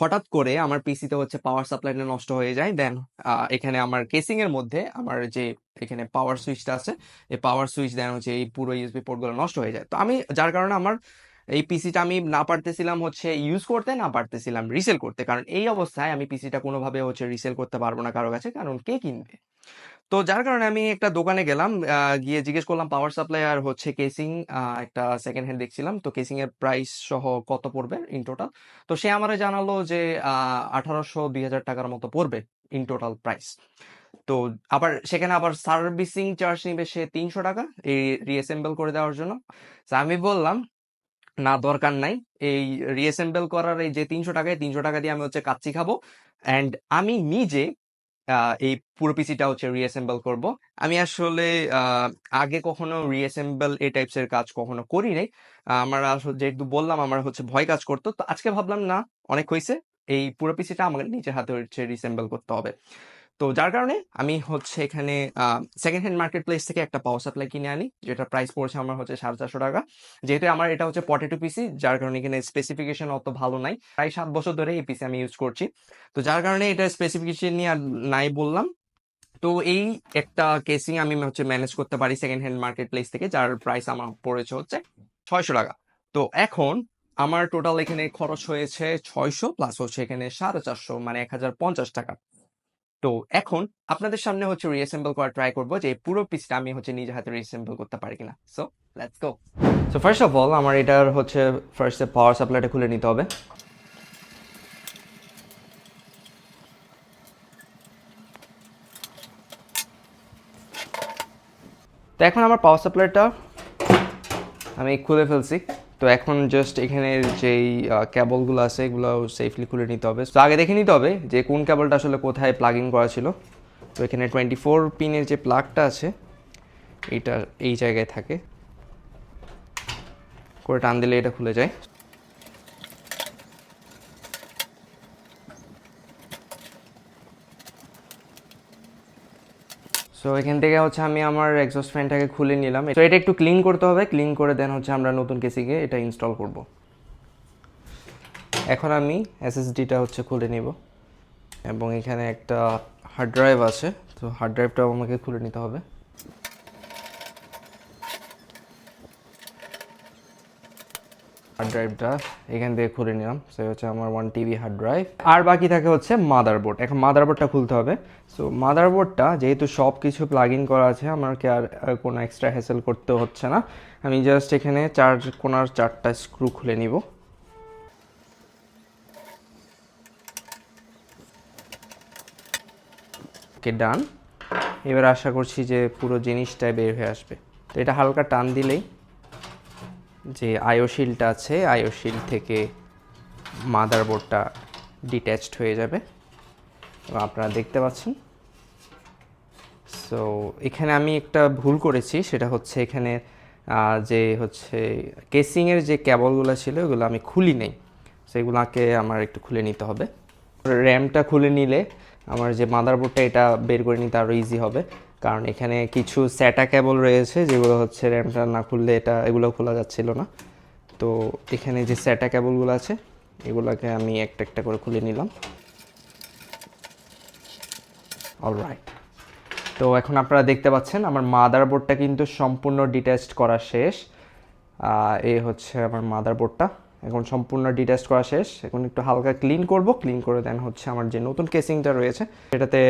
হঠাৎ করে আমার পিসিতে হচ্ছে পাওয়ার সাপ্লাইটা নষ্ট হয়ে যায় দেন এখানে আমার কেসিং এর মধ্যে আমার যে এখানে পাওয়ার সুইচটা আছে, এই পাওয়ার সুইচ দেন হচ্ছে এই পুরো ইউএসবি পোর্টগুলো নষ্ট হয়ে যায়। তো আমি, যার কারণে আমার এই পিসিটা আমি না পারতেছিলাম হচ্ছে ইউজ করতে, না পারতেছিলাম রিসেল করতে। কারণ এই অবস্থায় আমি পিসিটা কোনোভাবে হচ্ছে রিসেল করতে পারব না কারও কাছে, কারণ কে কিনবে? তো যার কারণে আমি একটা দোকানে গেলাম গিয়ে জিজ্ঞেস করলাম পাওয়ার সাপ্লাই আর হচ্ছে কেসিং একটা সেকেন্ড হ্যান্ড দেখছিলাম। তো কেসিং এর প্রাইস সহ কত পড়বে ইন টোটাল তো সে আমারে জানালো যে আঠারোশো দুই হাজার টাকার মতো পড়বে ইন টোটাল প্রাইস তো আবার সেখানে আবার সার্ভিসিং চার্জ নিবে সে তিনশো টাকা এই রিঅ্যাসেম্বল করে দেওয়ার জন্য। আমি বললাম, না, দরকার নাই। এই রিঅ্যাসেম্বল করার এই যে তিনশো টাকায়, তিনশো টাকা দিয়ে আমি হচ্ছে কাচ্চি খাব। অ্যান্ড আমি নিজে এই পুরো পিসিটা হচ্ছে রিঅ্যাসেম্বল করব। আমি আসলে আগে কখনো রিঅ্যাসেম্বল এই টাইপসের কাজ কখনো করি নাই। আমার আসলে যেহেতু বললাম আমার হচ্ছে ভয় কাজ করতো, তো আজকে ভাবলাম না, অনেক হয়েছে এই পুরো পিসিটা আমাকে নিজের হাতে হচ্ছে রিসেম্বল করতে হবে। তো যার কারণে আমি হচ্ছে এখানে সেকেন্ড হ্যান্ড মার্কেট প্লেস থেকে একটা পাওয়ার সাপ্লাই কিনে আনি যেটা প্রাইস পড়ছে আমার হচ্ছে সাড়ে চারশো টাকা। যেহেতু আমার এটা হচ্ছে পটেটো পিসি যার কারণে এখানে স্পেসিফিকেশন অত ভালো নাই। প্রায় সাত বছর ধরে এই পিসি আমি ইউজ করছি। তো যার কারণে এটা স্পেসিফিকেশন নিয়ে আর নাই বললাম। তো এই একটা কেসিং আমি হচ্ছে ম্যানেজ করতে পারি সেকেন্ড হ্যান্ড মার্কেট প্লেস থেকে, যার প্রাইস আমার পড়েছে হচ্ছে ছয়শো টাকা। তো এখন আমার টোটাল এখানে খরচ হয়েছে ছয়শো প্লাস হচ্ছে এখানে সাড়ে চারশো মানে এক হাজার পঞ্চাশ টাকা। তো এখন আপনাদের সামনে হচ্ছে রিঅ্যাসেম্বল করা ট্রাই করব যে পুরো পিসটা আমি হচ্ছে নিজে হাতে রিঅ্যাসেম্বল করতে পারি কিনা। So let's go so first of all আমার এটার হচ্ছে ফার্স্টে পাওয়ার সাপ্লাইটা খুলে নিতে হবে। তো এখন আমার পাওয়ার সাপ্লাইটা আমি খুলে ফেলছি। তো এখন জাস্ট এখানে যেই ক্যাবলগুলো আছে, এগুলো সেফলি খুলে নিতে হবে। তো আগে দেখে নিতে হবে যে কোন ক্যাবলটা আসলে কোথায় প্লাগ ইন করা ছিল। তো এখানে টোয়েন্টি ফোর পিনের যে প্লাগটা আছে এটা এই জায়গায় থাকে। করে টান দিলে এটা খুলে যায়। সো এখান থেকে হচ্ছে আমি আমার এক্সস্ট ফ্যানটাকে খুলে নিলাম। তো এটা একটু ক্লিন করতে হবে। ক্লিন করে দেন হচ্ছে আমরা নতুন কেসিকে এটা ইনস্টল করব। এখন আমি এসএসডিটা হচ্ছে খুলে নিব। এবং এখানে একটা হার্ড ড্রাইভ আছে। তো হার্ড ড্রাইভটাও আমাকে খুলে নিতে হবে। হার্ড ড্রাইভটা এখান থেকে খুলে নিলাম। সে হচ্ছে আমার ওয়ান টিবি হার্ড ড্রাইভ আর বাকি থাকে হচ্ছে মাদারবোর্ড এখন মাদারবোর্ডটা খুলতে হবে। সো মাদারবোর্ডটা যেহেতু সব কিছু প্লাগ ইন করা আছে, আমাকে আর কোনো এক্সট্রা হ্যাসেল করতে হচ্ছে না। আমি জাস্ট এখানে চার কোনার চারটা স্ক্রু খুলে নিব। ওকে ডান এবার আশা করছি যে পুরো জিনিসটা বের হয়ে আসবে। তো এটা হালকা টান দিলেই যে আয়োশিলটা আছে আইও শিল থেকে মাদারবোর্ডটা ডিট্যাচড হয়ে যাবে। এবং আপনারা দেখতে পাচ্ছেন। সো এখানে আমি একটা ভুল করেছি, সেটা হচ্ছে এখানে যে হচ্ছে কেসিংয়ের যে ক্যাবলগুলো ছিল ওগুলো আমি খুলি নেই। সেগুলোকে আমার একটু খুলে নিতে হবে। র্যামটা খুলে নিলে আমার যে মাদারবোর্ডটা, এটা বের করে নিতে আরও ইজি হবে। কারণ এখানে কিছু স্যাটা কেবল রয়েছে যেগুলো হচ্ছে র্যামটা না খুললে এটা, এগুলো খোলা যাচ্ছিল না। তো এখানে যে স্যাটা কেবলগুলো আছে, এগুলোকে আমি একটা একটা করে খুলে নিলাম। অলরাইট তো এখন আপনারা দেখতে পাচ্ছেন, আমার মাদারবোর্ডটা কিন্তু সম্পূর্ণ ডিট্যাচড করা শেষ। এ হচ্ছে আমার মাদারবোর্ডটা এখন সম্পূর্ণ ডিট্যাচ করা শেষ। এখন একটু হালকা ক্লিন করব। ক্লিন করে দেন হচ্ছে আমার যে নতুন কেসিংটা রয়েছে, সেটাতে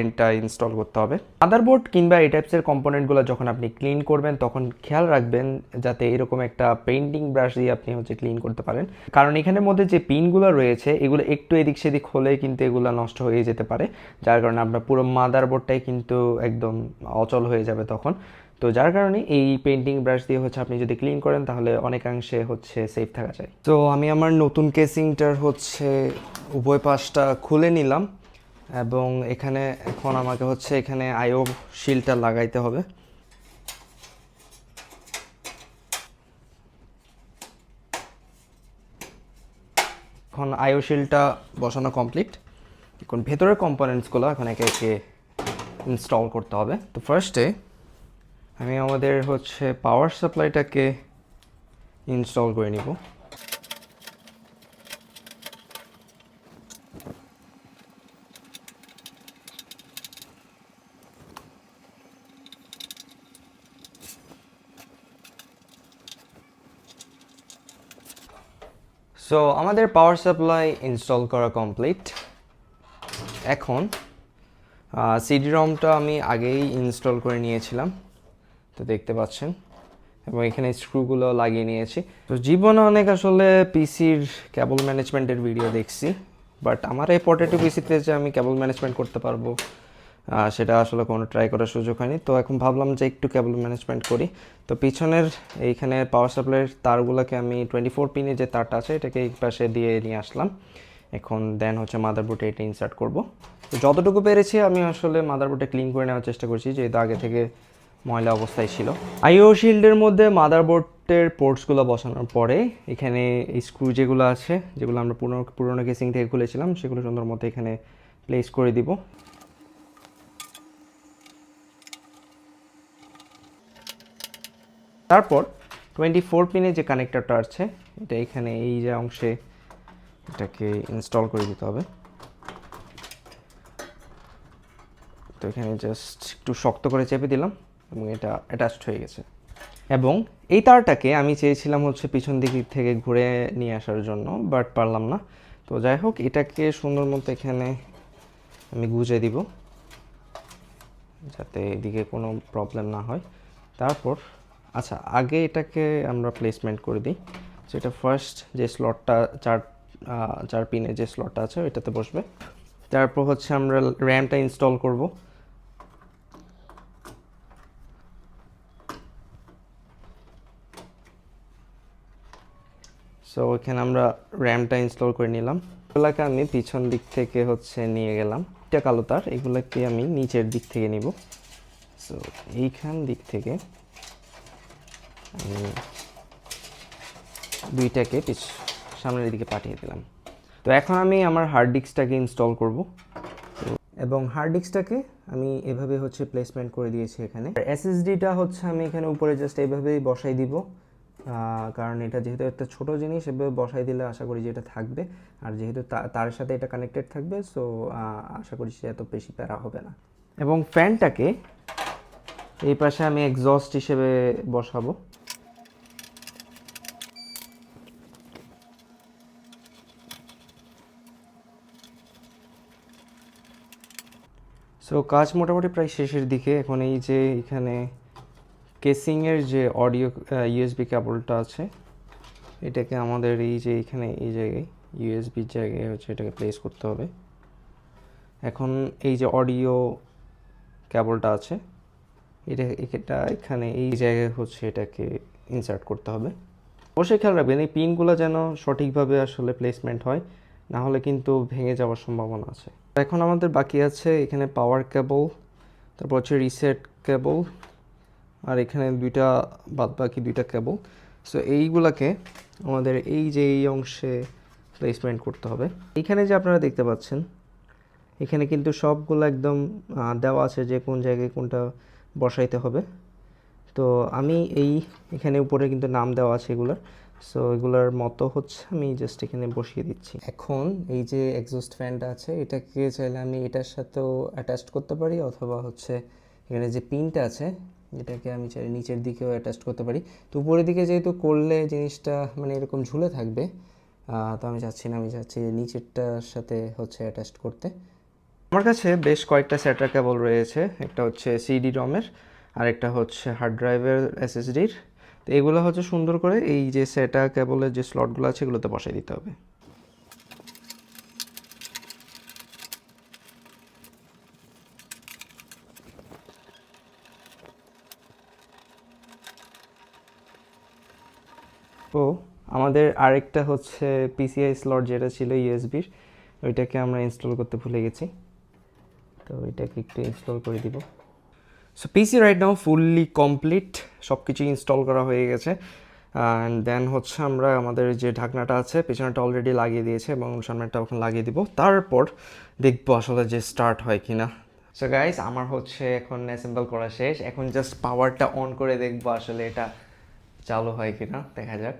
এনটা ইনস্টল করতে হবে। মাদারবোর্ড কিংবা এই টাইপসের কম্পোনেন্টগুলো যখন আপনি ক্লিন করবেন, তখন খেয়াল রাখবেন যাতে এরকম একটা পেইন্টিং ব্রাশ দিয়ে আপনি হচ্ছে ক্লিন করতে পারেন। কারণ এখানের মধ্যে যে পিনগুলো রয়েছে, এগুলো একটু এদিক সেদিক হলে কিন্তু এগুলো নষ্ট হয়ে যেতে পারে। যার কারণে আপনার পুরো মাদারবোর্ডটাই কিন্তু একদম অচল হয়ে যাবে তখন। তো যার কারণে এই পেন্টিং ব্রাশ দিয়ে হচ্ছে আপনি যদি ক্লিন করেন, তাহলে অনেকাংশে হচ্ছে সেফ থাকা যায়। তো আমি আমার নতুন কেসিংটার হচ্ছে উভয় পাশটা খুলে নিলাম এবং এখানে এখন আমাকে হচ্ছে এখানে আইও শিলটা লাগাইতে হবে। এখন আইও শিলটা বসানো কমপ্লিট এখন ভেতরের কম্পোনেন্টসগুলো এখন একে একে ইনস্টল করতে হবে। তো ফার্স্টে আমি আমাদের হচ্ছে পাওয়ার সাপ্লাইটাকে ইনস্টল করে নিব। সো আমাদের পাওয়ার সাপ্লাই ইনস্টল করা কমপ্লিট এখন সিডি রমটা আমি আগেই ইনস্টল করে নিয়েছিলাম। তো দেখতে পাচ্ছেন। এবং এখানে স্ক্রুগুলো লাগিয়ে নিয়েছি। তো জীবনে অনেক আসলে পিসির কেবল ম্যানেজমেন্টের ভিডিও দেখছি। বাট আমার এই পটেটো পিসিতে যে আমি কেবল ম্যানেজমেন্ট করতে পারব সেটা আসলে কোনো ট্রাই করার সুযোগ হয়নি। তো এখন ভাবলাম যে একটু কেবল ম্যানেজমেন্ট করি। তো পিছনের এইখানে পাওয়ার সাপ্লাইয়ের তারগুলোকে আমি টোয়েন্টি ফোর পিনে যে তারটা আছে, এটাকে এই পাশে দিয়ে নিয়ে আসলাম। এখন দেন হচ্ছে মাদারবোর্ডে এটা ইনসার্ট করব। তো যতটুকু পেরেছি আমি আসলে মাদারবোর্ডে ক্লিন করে নেওয়ার চেষ্টা করছি যেহেতু আগে থেকে ময়লা অবস্থায় ছিল। আইও শিল্ডের মধ্যে মাদারবোর্ডের পোর্টসগুলো বসানোর পরে এখানে স্ক্রু যেগুলো আছে, যেগুলো আমরা পুরনো, পুরোনো কেসিং থেকে খুলেছিলাম, সেগুলো সুন্দর মতো এখানে প্লেস করে দিব। তারপর টোয়েন্টি ফোর পিনে যে কানেক্টরটা আছে, এটা এখানে এই যে অংশে এটাকে ইনস্টল করে দিতে হবে। তো এখানে জাস্ট একটু শক্ত করে চেপে দিলাম। এবং এটা অ্যাটাচড হয়ে গেছে। এবং এই তারটাকে আমি চেয়েছিলাম হচ্ছে পিছন দিক থেকে ঘুরে নিয়ে আসার জন্য বাট পারলাম না। তো যাই হোক, এটাকে সুন্দর মতো এখানে আমি গুজে দিব, যাতে এদিকে কোনো প্রবলেম না হয়। তারপর আচ্ছা আগে এটাকে আমরা প্লেসমেন্ট করে দিই। সেটা ফার্স্ট যে স্লটটা চার চার পিনের যে স্লটটা আছে, ওইটাতে বসবে। তারপর হচ্ছে আমরা র্যামটা ইনস্টল করব। সো এখানে আমরা র্যামটা ইনস্টল করে নিলাম। এগুলোকে আমি পিছন দিক থেকে হচ্ছে নিয়ে গেলাম। এটা কালো তার, এগুলোকে আমি নিচের দিক থেকে নিব। সো এইখান দিক থেকে আমি দুইটাকে পিছ, সামনের দিকে পাঠিয়ে দিলাম। তো, এখন আমি আমার হার্ড ডিস্কটাকে ইনস্টল করব। এবং হার্ড ডিস্কটাকে আমি এভাবে হচ্ছে প্লেসমেন্ট করে দিয়েছি এখানে। এসএসডিটা হচ্ছে আমি এখানে উপরে জাস্ট এইভাবেই বসাই দিব। কারণ এটা যেহেতু একটা ছোট জিনিস, এভাবে বসাই দিলে আশা করি যে এটা থাকবে। আর যেহেতু তার সাথে এটা কানেক্টেড থাকবে সো আশা করি সে এত বেশি প্যারা হবে না। এবং ফ্যানটাকে এই পাশে আমি এক্সস্ট হিসেবে বসাবো। সো কাজ মোটামুটি প্রায় শেষের দিকে। এখন এই যে এখানে কেসিংয়ের যে অডিও ইউএসবি কেবলটা আছে, এটাকে আমাদের এই যে এখানে, এই জায়গায় ইউএসবির জায়গায় হচ্ছে এটাকে প্লেস করতে হবে। এখন এই যে অডিও কেবলটা আছে, এটা এটা এখানে, এই জায়গায় হচ্ছে এটাকে ইনসার্ট করতে হবে। অবশ্যই খেয়াল রাখবেন, এই পিনগুলো যেন সঠিকভাবে আসলে প্লেসমেন্ট হয়, না হলে কিন্তু ভেঙে যাওয়ার সম্ভাবনা আছে। এখন আমাদের বাকি আছে এখানে পাওয়ার কেবল তারপর হচ্ছে রিসেট কেবল আর এখানে দুইটা বাদ বাকি দুইটা কেবল সো এইগুলাকে আমাদের এই যে এই অংশে প্লেসমেন্ট করতে হবে। এইখানে যে আপনারা দেখতে পাচ্ছেন, এখানে কিন্তু সবগুলো একদম দেওয়া আছে যে কোন জায়গায় কোনটা বসাইতে হবে। তো আমি এই, এখানে উপরে কিন্তু নাম দেওয়া আছে এগুলোর। সো এগুলোর মতো হচ্ছে আমি জাস্ট এখানে বসিয়ে দিচ্ছি। এখন এই যে এক্সস্ট ফ্যানটা আছে, এটাকে চাইলে আমি এটার সাথেও অ্যাটাচ করতে পারি, অথবা হচ্ছে এখানে যে পিনটা আছে এটাকে আমি চাই নিচের দিকেও অ্যাটাচ করতে পারি। তো উপরের দিকে যেহেতু করলে জিনিসটা মানে এরকম ঝুলে থাকবে তো আমি চাচ্ছি না, আমি চাচ্ছি নিচেরটার সাথে হচ্ছে অ্যাটাচ করতে। আমার কাছে বেশ কয়েকটা স্যাটার কেবল রয়েছে, একটা হচ্ছে সিডি রমের আর একটা হচ্ছে হার্ড ড্রাইভের এসএসডির তো এগুলো হচ্ছে সুন্দর করে এই যে সেটা কেবলের যে স্লটগুলো আছে, এগুলোতে বসাই দিতে হবে। তো আমাদের আরেকটা হচ্ছে পিসিআই স্লট যেটা ছিল ইউএসবির ওইটাকে আমরা ইনস্টল করতে ভুলে গেছি। তো ওইটাকে একটু ইনস্টল করে দিব। So PC right now fully complete সব কিছু ইনস্টল করা হয়ে গেছে। অ্যান্ড দেন হচ্ছে আমরা আমাদের যে ঢাকনাটা আছে পেছনেটা অলরেডি লাগিয়ে দিয়েছে এবং সামনেটা ওখানে লাগিয়ে দিব। তারপর দেখব আসলে যে স্টার্ট হয় কি না সো গাইস আমার হচ্ছে এখন অ্যাসেম্বল করা শেষ। এখন জাস্ট পাওয়ারটা অন করে দেখব আসলে এটা চালু হয় কিনা দেখা যাক।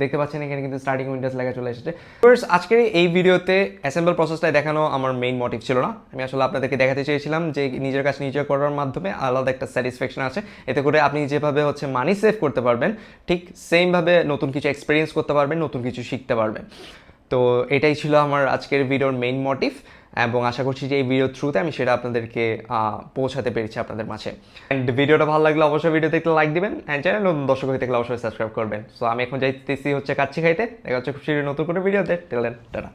দেখতে পাচ্ছেন এখানে কিন্তু স্টার্টিং উইন্ডোজ লেখা চলে এসেছে। First, আজকের এই ভিডিওতে অ্যাসেম্বল প্রসেসটাই দেখানো আমার মেইন মোটিভ ছিল না। আমি আসলে আপনাদেরকে দেখাতে চেয়েছিলাম যে নিজের কাজ নিজে করার মাধ্যমে আলাদা একটা স্যাটিসফ্যাকশন আছে। এতে করে আপনি যেভাবে হচ্ছে মানি সেভ করতে পারবেন ঠিক সেমভাবে নতুন কিছু এক্সপিরিয়েন্স করতে পারবেন নতুন কিছু শিখতে পারবেন। তো এটাই ছিল আমার আজকের ভিডিওর মেইন মোটিভ এবং আশা করছি যে এই ভিডিওর থ্রুতে আমি সেটা আপনাদেরকে পৌঁছাতে পেরেছি আপনাদের মাঝে। অ্যান্ড ভিডিওটা ভালো লাগলে অবশ্যই ভিডিওতে দেখলে লাইক দিবেন অ্যান্ড চ্যানেল নতুন দর্শক হয়ে থাকলে অবশ্যই সাবস্ক্রাইব করবেন। সো আমি এখন যাইতেছি হচ্ছে কাচ্চি খাইতে। দেখা হচ্ছে খুব নতুন করে ভিডিওতে টেলেন টাটা